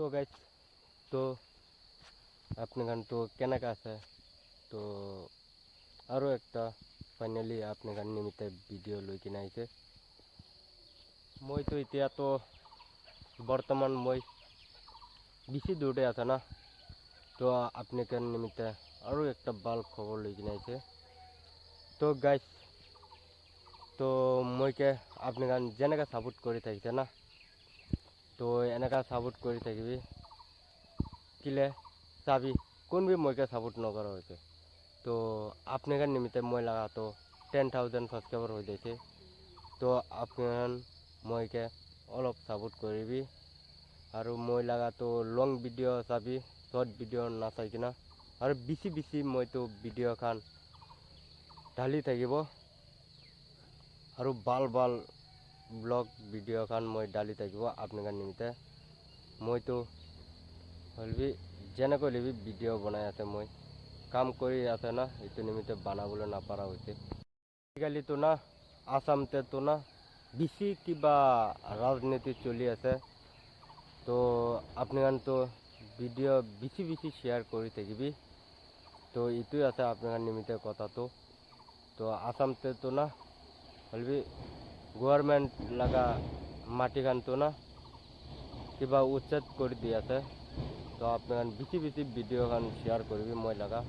তো গাইস তো আপনার তো কেনেকা আছে? তো আৰু একটা ফাইনেলি আপনার নিমিত্তে ভিডিঅ' লৈ কিনে আহিছে মইতো এতিয়াতো বৰ্তমান মই বেছি দূৰতে আছে না। তো আপনাদের নিমিত্তে আৰু একটা ভালো খবৰ লৈ কিনে আহিছে তো গাইস তো মইকে আপনার যেনেকা সাপোর্ট কৰি থাকিছে না। তো এনেকা সাপোর্ট কৰি থাকিবি। কিলে চাবি কোন বি মইকে সাপোর্ট নকৰা হৈছে। তো আপনার নিমিত্তে মই লাগা তো টেন থাউজেন্ড সাবস্ক্রাইবার হৈ যাইছে। তো আপনার মইকে অলপ সাপোর্ট কৰিবি। আৰু মই লাগা তো লং ভিডিঅ' চাবি শৰ্ট ভিডিঅ' নাচাই কিনা। আৰু বেছি বেছি মইতো ভিডিঅ' খান ঢালি থাকিব। আৰু ভালো ভালো ব্লগ ভিডিঅ' খান, মই ডালি থাকিব আপনার নিমিত্তে। মইতো হলবি, যেনেকৈ হলেবি ভিডিঅ' বনাই আছে মই। কাম কৰি আছে না, এইটো নিমিত্তে বনাবলৈ নাপাৰা হৈছে। আজিকালিতো না আসামতেতো না, বেছি কিবা ৰাজনীতি চলি আছে। তো আপনার তো ভিডিঅ' বেছি বেছি শ্বেয়াৰ কৰি থাকিবি। তো এইটোৱে আছে আপনার নিমিত্তে কথাটো। তো আসামতেতো না, হলবি গভর্নমেন্ট লাগা মাটি কানতো না কিবা উচ্ছেদ কৰি দি আছে তো আপনার বেছি বেছি ভিডিঅ' খান শ্বেয়াৰ কৰিবি মই লাগা